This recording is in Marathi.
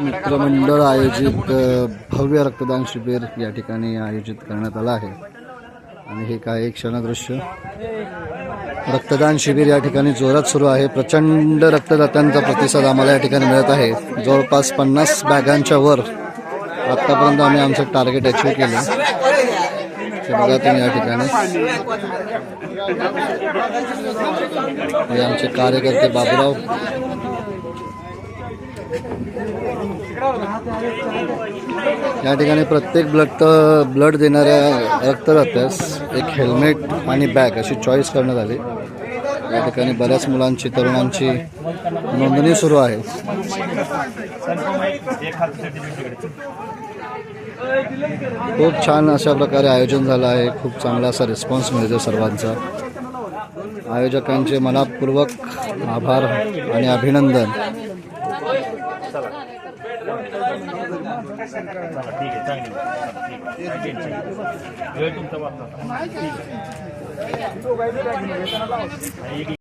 मित्रमंडळ आयोजित भव्य रक्तदान शिबिर या ठिकाणी आयोजित करण्यात आलं आहे. आणि हे काय एक क्षणदृश्य. रक्तदान शिबिर या ठिकाणी जोरात सुरू आहे. प्रचंड रक्तदात्यांचा प्रतिसाद आम्हाला या ठिकाणी मिळत आहे. जवळपास पन्नास बॅगांच्या वर आत्तापर्यंत आम्ही आमचं टार्गेट अचीव केलं. ते बघा तुम्ही या ठिकाणी. हे आमचे कार्यकर्ते बाबूराव या ठिकाणी प्रत्येक ब्लड ब्लड देणाऱ्या रक्तदात्यास एक हेल्मेट आणि बॅग अशी चॉईस करण्यात आली. या ठिकाणी बऱ्याच मुलांची तरुणांची नोंदणी सुरू आहे. खूप छान अशा प्रकारे आयोजन झालं आहे. खूप चांगला असा रिस्पॉन्स मिळतो सर्वांचा. आयोजकांचे मनापूर्वक आभार आणि अभिनंदन. चला. चला ठीक आहे चांगली वेळ तुमचा वाचता